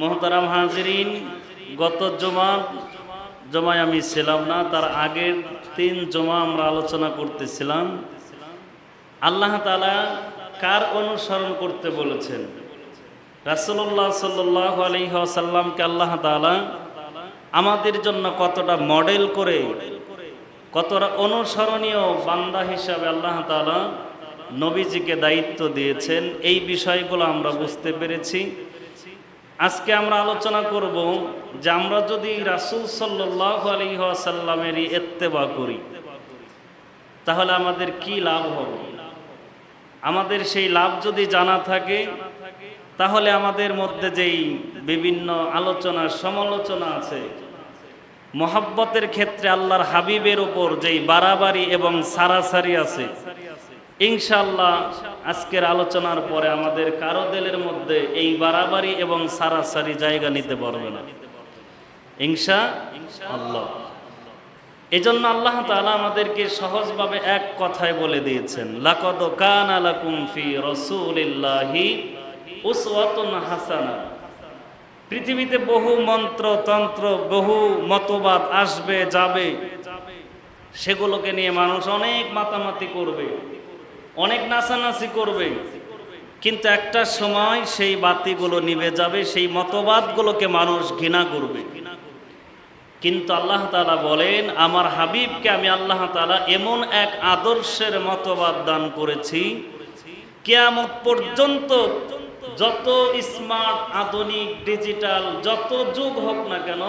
মোহতারাম হাজিরিন, গত জমা জমায় আমি ছিলাম না, তার আগের তিন জমা আমরা আলোচনা করতেছিলাম। আল্লাহ তালা কার অনুসরণ করতে বলেছেন? রাসুল্লাহ সাল্লাহ আলহিহাসাল্লামকে আল্লাহ তালা আমাদের জন্য কতটা মডেল করে, কতটা অনুসরণীয় বান্দা হিসাবে আল্লাহ তালা নবীজিকে দায়িত্ব দিয়েছেন, এই বিষয়গুলো আমরা বুঝতে পেরেছি। আজকে আমরা আলোচনা করব যে আমরা যদি রাসুল সাল্লাহ আলহিহাসাল্লামেরই এত্তেবা করি, তাহলে আমাদের কি লাভ হবে? আমাদের সেই লাভ যদি জানা থাকে, তাহলে আমাদের মধ্যে যেই বিভিন্ন আলোচনা, সমালোচনা আছে, মহাব্বতের ক্ষেত্রে আল্লাহর হাবিবের ওপর যেই বাড়াবাড়ি এবং সারাসারি আছে ইনশাল্লাহ আজকের আলোচনার পরে আমাদের কারও দিলের মধ্যে এই বাড়াবাড়ি এবং সারাসারি জায়গা নিতে পারবে না। ইনশা আল্লাহ। এজন্য আল্লাহ তাআলা আমাদেরকে সহজভাবে এক কথায় বলে দিয়েছেন, লাকদ কানা লাকুম ফি রাসূলিল্লাহি হাসানা। পৃথিবীতে বহু মন্ত্র, তন্ত্র, বহু মতবাদ আসবে, যাবে। সেগুলোকে নিয়ে মানুষ অনেক মাতামাতি করবে। অনেক নাচানাচি করবে। কিন্তু একটা সময় সেই বাতিগুলো নিভে যাবে, সেই মতবাদগুলোকে মানুষ ঘৃণা করবে। কিন্তু আল্লাহ তালা বলেন, আমার হাবিবকে আমি আল্লাহ তালা এমন এক আদর্শের মতবাদ দান করেছি, কেয়ামত পর্যন্ত যত স্মার্ট, আধুনিক, ডিজিটাল, যত যুগ হোক না কেন,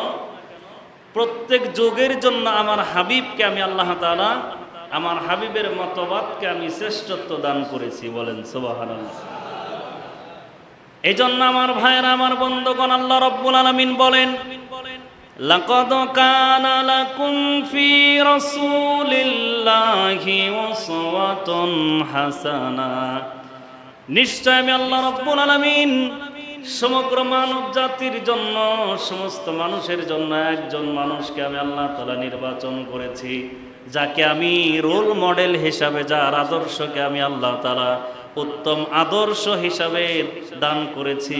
প্রত্যেক যুগের জন্য আমার হাবিবকে আমি আল্লাহ তালা আমার হাবিবের মতবাদকে আমি শ্রেষ্ঠত্ব দান করেছি বলেন সুবাহান এই জন্য আমার ভাইয়েরা আমার বন্ধুগণ আল্লাহ রব্বুল আলমিন বলেন لقد كان لكم في رسول الله أسوة حسنة নিশ্চয় আমি আল্লাহ রব্বুল আলামিন সমগ্র মানব জাতির জন্য সমস্ত মানুষের জন্য একজন মানুষকে আমি আল্লাহ তালা নির্বাচন করেছি যাকে আমি রোল মডেল হিসাবে, যার আদর্শকে আমি আল্লাহ তালা উত্তম আদর্শ হিসাবে দান করেছি,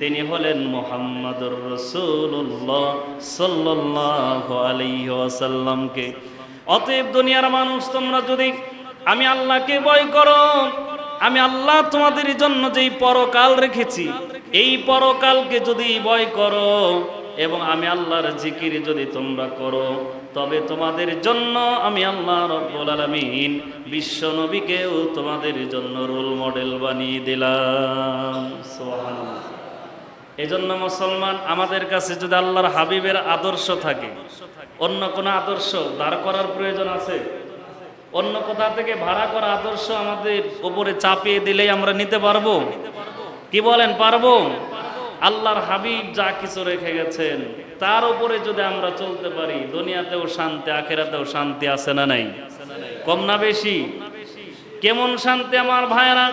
তিনি হলেন মোহাম্মদুর রসুল্লাহ সাল্লাহ আলাইহি ওয়াসাল্লামকে। অতএব দুনিয়ার মানুষ, তোমরা যদি আমি আল্লাহকে ভয় করো, আমি আল্লাহ তোমাদের জন্য যেই পরকাল রেখেছি, এই পরকালকে যদি ভয় করো এবং আমি আল্লাহর জিকির যদি তোমরা করো, তবে তোমাদের জন্য আমি আল্লাহ রব্বুল আলামিন বিশ্ব নবীকেও তোমাদের জন্য রোল মডেল বানিয়ে দিলাম। এজন্য মুসলমান, আমাদের কাছে যদি আল্লাহর হাবিবের আদর্শ থাকে, অন্য কোনো আদর্শ দাঁড় করার প্রয়োজন আছে? অন্য কোথা থেকে ভাড়া করা আদর্শ আমাদের উপরে চাপিয়ে দিলেই আমরা নিতে পারব? কি বলেন, পারব? আল্লাহর হাবিব যা কিছু রেখে গেছেন, তার উপরে যদি আমরা চলতে পারি, দুনিয়াতেও শান্তি, আখেরাতেও শান্তি আছে না নাই? কম না বেশি? কেমন শান্তি আমার ভাইয়েরা?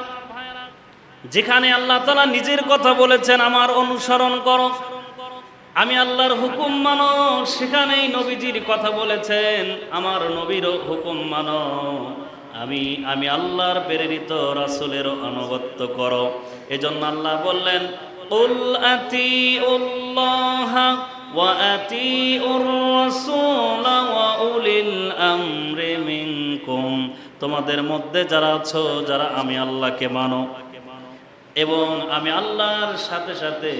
যেখানে আল্লাহ তালা নিজের কথা বলেছেন, আমার অনুসরণ করো। আমি আল্লাহর হুকুম মানো, সেখানেই নবীজির কথা বলেছেন, আমার নবীর হুকুম মানো। আমি আমি আল্লাহর প্রেরিত রাসুলের অনুগত্য করো। এজন্য আল্লাহ বললেন ওয়া আতি উর রাসূল ওয়া উলিল আমরি মিনকুম তোমাদের মধ্যে যারা আছো, যারা আমি আল্লাহকে মানো, এবং আমি আল্লাহর সাথে সাথে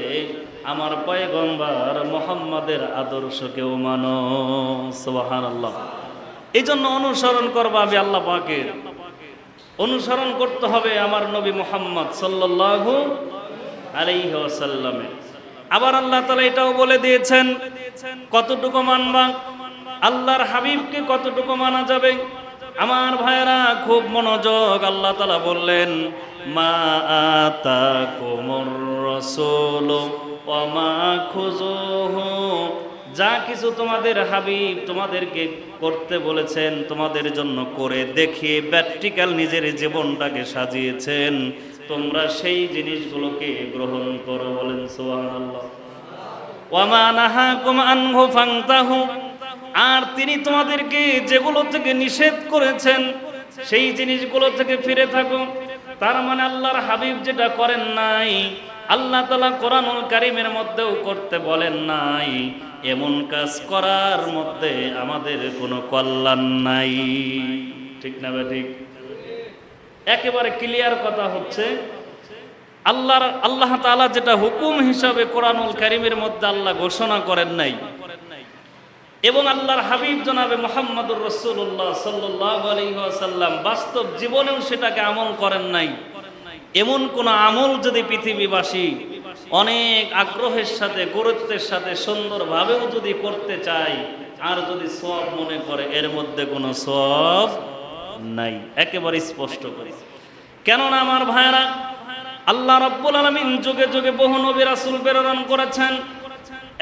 আমার পয়গম্বর মোহাম্মদের আদর্শকেও মানো। সুবাহান আল্লাহ এই জন্য অনুসরণ করব আমি আল্লাহ পাকের। অনুসরণ করতে হবে আমার নবী মোহাম্মদ সাল্লাল্লাহু আবার আল্লাহ তালা এটাও বলে দিয়েছেন, কতটুকু মানবা? আল্লাহর হাবিবকে কতটুকু মানা যাবে? আমার ভাইয়েরা, খুব মনোযোগ আল্লাহ তালা বললেন, মা যা কিছু তোমাদের হাবিব তোমাদেরকে করতে বলেছেন, তোমাদের জন্য করে দেখিয়ে প্র্যাকটিক্যাল নিজের জীবনটাকে সাজিয়েছেন। তোমরা সেই জিনিসগুলোকে গ্রহণ করো বলেন আর তিনি তোমাদেরকে যেগুলো থেকে নিষেধ করেছেন, সেই জিনিসগুলো থেকে ফিরে থাকো। তার মানে আল্লাহর হাবিব যেটা করেন নাই, আল্লাহ তালা কোরআনুল কারিমের মধ্যেও করতে বলেন নাই। এমন কাজ করার মধ্যে আমাদের কোনো কল্যাণ নাই। ঠিক না বে ঠিক? একেবারে ক্লিয়ার কথা হচ্ছে, আল্লাহর, আল্লাহ তাআলা যেটা হুকুম হিসাবে কোরআনুল কারিমের মধ্যে আল্লাহ ঘোষণা করেন নাই। এবং আল্লাহর হাবিব জনাবে মোহাম্মদুর রসুল্লাহ সাল্লাহ আলহিহাসাল্লাম বাস্তব জীবনেও সেটাকে আমল করেন নাই। এমন কোন আমল যদি পৃথিবীবাসী অনেক আগ্রহের সাথে, গুরুত্বের সাথে, সুন্দরভাবেও যদি করতে চায়, আর যদি সব মনে করে, এর মধ্যে কোনো সব নাই, একেবারে স্পষ্ট করি। কেননা আমার ভাইরা আল্লাহ রব্বুল আলমিন যুগে যুগে বহু নবী রাসূল প্রেরণ করেছেন।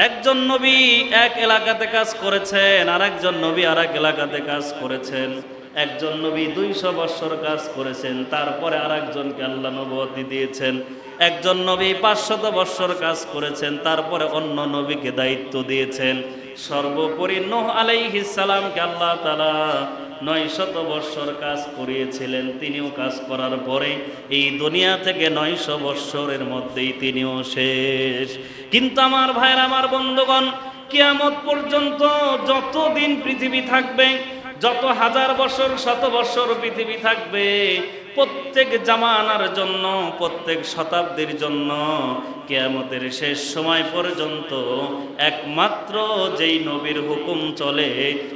একজন নবী এক এলাকাতে কাজ করেছেন আর একজন নবী আর এক এলাকাতে কাজ করেছেন। একজন নবী দুইশো বৎসর কাজ করেছেন, তারপরে আর একজনকে আল্লাহ নবতী দিয়েছেন। একজন নবী পাঁচশত বৎসর কাজ করেছেন, তারপরে অন্য নবীকে দায়িত্ব দিয়েছেন। সর্বোপরি নোহ আলাইহিস সালামকে আল্লাহ তালা নয় শত বৎসর কাজ করিয়েছিলেন। তিনিও কাজ করার পরে এই দুনিয়া থেকে নয়শো বৎসরের মধ্যেই তিনিও শেষ। কিন্তু আমার ভাইয়ের, আমার বন্ধুগণ, কিয়ামত পর্যন্ত যতদিন পৃথিবী থাকবে, যত হাজার বছর শত বছর পৃথিবী থাকবে প্রত্যেক জামানার জন্য, প্রত্যেক শতাব্দীর জন্য, কেয়ামতের শেষ সময় পর্যন্ত একমাত্র যেই নবীর হুকুম চলে,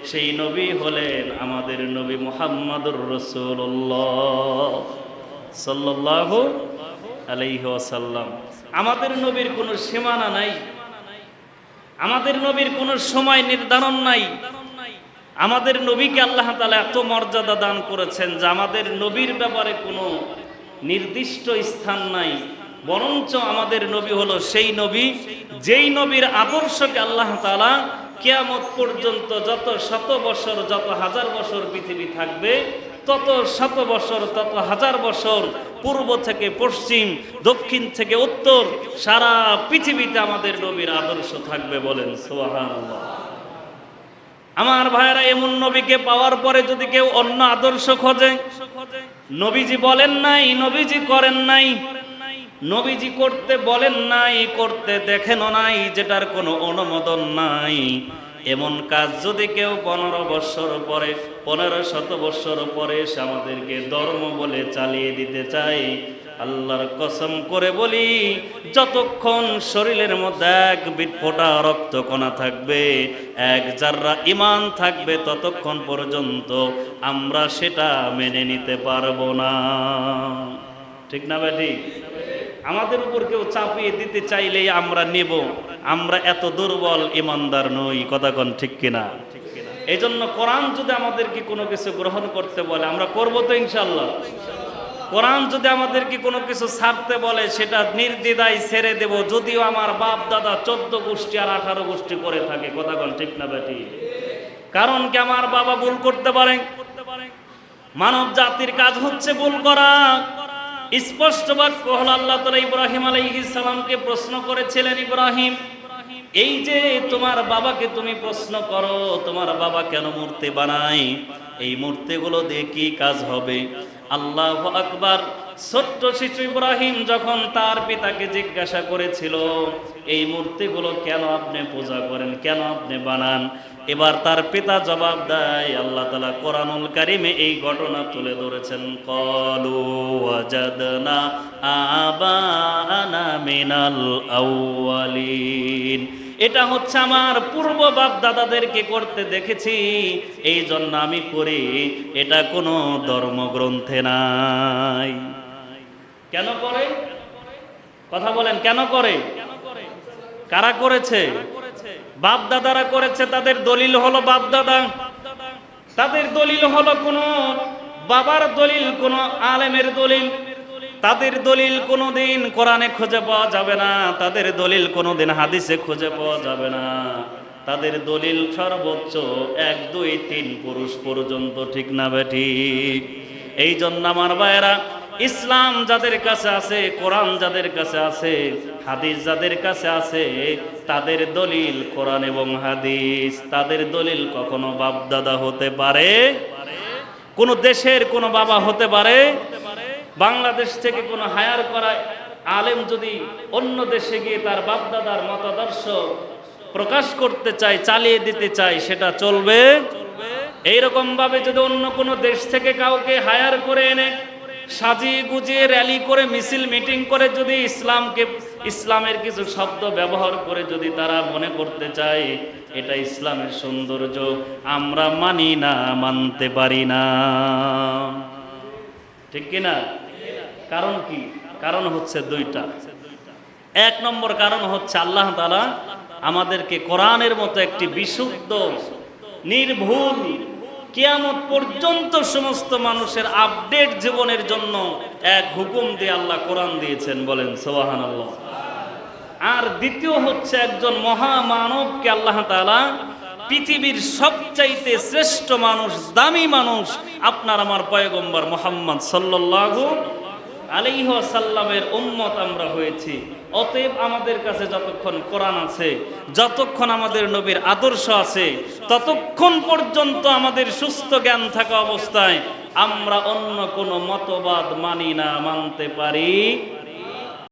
সেই নবী হলেন আমাদের নবী মুহাম্মাদুর রসুল্লাহ সাল্লাহ আলাইহি ওয়াসাল্লাম। আমাদের নবীর কোনো সীমানা নাই। আমাদের নবীর কোনো সময় নির্ধারণ নাই। আমাদের নবীকে আল্লাহ তালা এত মর্যাদা দান করেছেন যে আমাদের নবীর ব্যাপারে কোনো নির্দিষ্ট স্থান নাই। বরঞ্চ আমাদের নবী হলো সেই নবী, যেই নবীর আদর্শকে আল্লাহ তালা কেয়ামত পর্যন্ত যত শত বছর, যত হাজার বছর পৃথিবী থাকবে, তত শত বছর, তত হাজার বছর পূর্ব থেকে পশ্চিম, দক্ষিণ থেকে উত্তর, সারা পৃথিবীতে আমাদের নবীর আদর্শ থাকবে বলেন সোহান আমার ভাইয়েরা এমন নবীকে পাওয়ার পরে যদি কেউ অন্য আদর্শ খোঁজে, নবীজি বলেন নাই, নবীজি করেন নাই, নবীজি করতে বলেন নাই, করতে দেখেনও নাই, যেটার কোনো অনুমোদন নাই। এমন কাজ যদি কেউ পনেরো বৎসর পরে, পনেরো শত বৎসর পরে সে আমাদেরকে ধর্ম বলে চালিয়ে দিতে চাই আল্লাহর কসম করে বলি, যতক্ষণ শরীরের মধ্যে এক বিট ফোটা রক্ত কণা থাকবে, এক যার্রা ইমান থাকবে, ততক্ষণ পর্যন্ত আমরা সেটা মেনে নিতে পারব না। ঠিক না বেটি আমাদের উপর কেউ চাপিয়ে দিতে চাইলেই আমরা নেব। আমরা এত দুর্বল ইমানদার নই, কথা কন ঠিক কিনা? এই জন্য কোরআন যদি আমাদেরকে কোনো কিছু গ্রহণ করতে বলে, আমরা করব তো ইনশাল্লাহ কোরআন যদি আমাদেরকে কোনো কিছু ছাড়তে বলে, সেটা নির্দ্বিধায় ছেড়ে দেব। যদিও আমার বাপ দাদা চোদ্দ গোষ্ঠী আর আঠারো গোষ্ঠী করে থাকে, কথা কন ঠিক না বেটি কারণ কি আমার বাবা ভুল করতে পারে? মানব জাতির কাজ হচ্ছে ভুল করা। স্পষ্ট বাক্য হল, আল্লাহ তালা ইব্রাহিম আলাইহিস সালামকে প্রশ্ন করেছিলেন, ইব্রাহিম, এই যে তোমার বাবাকে তুমি প্রশ্ন করো, তোমার বাবা কেন মূর্তি বানায়? এই মূর্তিগুলো দিয়ে কি কাজ হবে? আল্লাহ আকবার। ছোট্ট শিশু ইব্রাহিম যখন তার পিতাকে জিজ্ঞাসা করেছিল, এই মূর্তিগুলো কেন আপনি পূজা করেন? কেন আপনি বানান? এবার তার পিতা জবাব দেয়, আল্লাহ তালা কোরআনুল কারিমে এই ঘটনা তুলে ধরেছেন। কলু আবানা মিনাল আউয়ালিন। এটা হচ্ছে আমার পূর্ব বাপ দাদাদেরকে করতে দেখেছি। এই জন্য আমি করি এটা কোনো ধর্মগ্রন্থে নাই। কেন করে? কথা বলেন, কেন করে? কারা করেছে? বাপ দাদারা করেছে, তাদের দলিল হলো বাপ দাদা তাদের দলিল হলো কোনো বাবার দলিল, কোনো আলেমের দলিল। তাদের দলিল কোনোদিন কোরআনে খুঁজে পাওয়া যাবে না, তাদের দলিল কোনোদিন হাদিসে খুঁজে পাওয়া যাবে না। তাদের দলিল সর্বোচ্চ এক, দুই, তিন পুরুষ পর্যন্ত, ঠিক না বেঠিক এই জন্য আমার ভাইয়েরা, ইসলাম যাদের কাছে আছে, কোরআন যাদের কাছে আছে, হাদিস যাদের কাছে আছে, তাদের দলিল কোরআন এবং হাদিস। তাদের দলিল কখনো বাপ দাদা হতে পারে? কোন দেশের কোন বাবা হতে পারে? বাংলাদেশ থেকে কোনো হায়ার করা আলেম যদি অন্য দেশে গিয়ে তার বাপদাদার মতাদর্শ প্রকাশ করতে চায়, চালিয়ে দিতে চায়, সেটা চলবে। এইরকম ভাবে যদি অন্য কোনো দেশ থেকে কাউকে হায়ার করে এনে সাজিয়ে গুজিয়ে র্যালি করে, মিছিল, মিটিং করে যদি ইসলামকে, ইসলামের কিছু শব্দ ব্যবহার করে যদি তারা মনে করতে চায়, এটা ইসলামের সৌন্দর্য, আমরা মানি না, মানতে পারি না। ঠিক কিনা? কারণ কি? কারণ হচ্ছে দুইটা। এক নম্বর কারণ হচ্ছে আল্লাহ তালা আমাদেরকে কোরআনের মতো একটি বিশুদ্ধ, নির্ভুল, কেয়ামত পর্যন্ত সমস্ত মানুষের আপডেট জীবনের জন্য এক হুকুম দিয়ে আল্লাহ কোরআন দিয়েছেন বলেন সোহান আল্লাহ আর দ্বিতীয় হচ্ছে একজন মহামানবকে আল্লাহ তাআলা পৃথিবীর সবচাইতে শ্রেষ্ঠ মানুষ, দামি মানুষ, আপনার আমার পয়গম্বর মোহাম্মদ সাল্লাল্লাহু আলাইহি সাল্লামের উম্মত আমরা হয়েছি। অতএব আমাদের কাছে যতক্ষণ কোরআন আছে, যতক্ষণ আমাদের নবীর আদর্শ আছে, ততক্ষণ পর্যন্ত আমাদের সুস্থ জ্ঞান থাকা অবস্থায় আমরা অন্য কোনো মতবাদ মানি না, মানতে পারি।